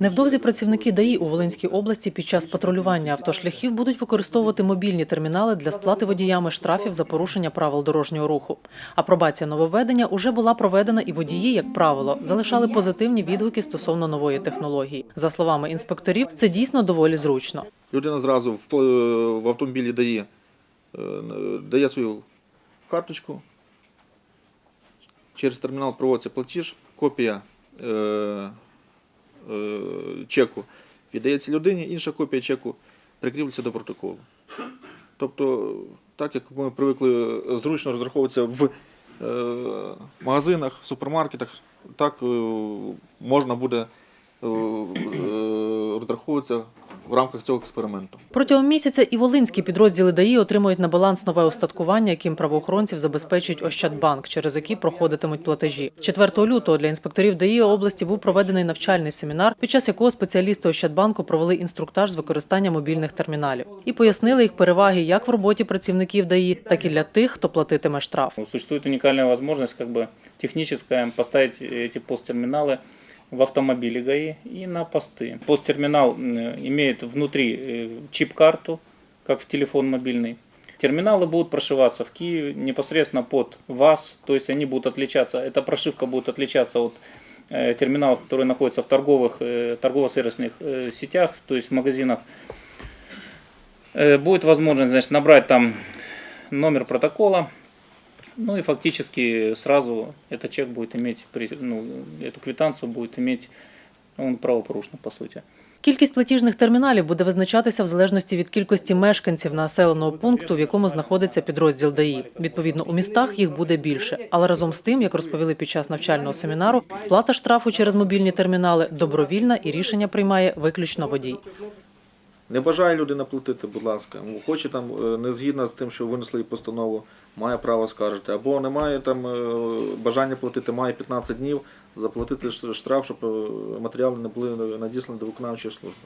Невдовзі працівники ДАІ у Волинській області під час патрулювання автошляхів будуть використовувати мобільні термінали для сплати водіями штрафів за порушення правил дорожнього руху. Апробація нововведення уже була проведена, і водії, як правило, залишали позитивні відгуки стосовно нової технології. За словами інспекторів, це дійсно доволі зручно. Людина зразу в, автомобілі дає, е, дає свою карточку. Через термінал проводиться платіж, копія е, чеку віддається людині, інша копія чеку прикріплюється до протоколу. Тобто, так як ми привикли зручно розраховуватися в е, магазинах, супермаркетах, так е, можна буде е, розраховуватися в рамках цього експерименту. Протягом місяця і волинські підрозділи ДАІ отримують на баланс нове устаткування, яким правоохоронців забезпечить Ощадбанк, через який проходитимуть платежі. 4 лютого для інспекторів ДАІ області був проведений навчальний семінар, під час якого спеціалісти Ощадбанку провели інструктаж з використання мобільних терміналів і пояснили їх переваги як в роботі працівників ДАІ, так і для тих, хто платитиме штраф. Существует уникальная возможность как бы техническая поставить эти посттерминалы в автомобиле ГАИ и на посты. Посттерминал имеет внутри э, чип-карту, как в телефон мобильный. Терминалы будут прошиваться в Киеве непосредственно под ВАЗ, то есть они будут отличаться, эта прошивка будет отличаться от э, терминалов, которые находятся в торговых, э, торгово-сервисных сетях, то есть в магазинах. Будет возможность значит, набрать там номер протокола, ну и фактически сразу этот чек будет иметь, ну, эту квитанцию будет иметь, он правопорушник по сути. Кількість платіжних терміналів буде визначатися в залежності від кількості мешканців населеного пункту, в якому знаходиться підрозділ ДАІ. Відповідно, у містах їх буде більше. Але разом з тим, як розповіли під час навчального семінару, сплата штрафу через мобільні термінали добровільна і рішення приймає виключно водій. Не бажає людина платити, будь ласка. Ну, Хоче там е, не згідна з тим, що винесли постанову, має право скаржити. Або не має там е, бажання платити, має 15 днів заплатити штраф, щоб е, матеріали не були надіслані до виконавчої служби.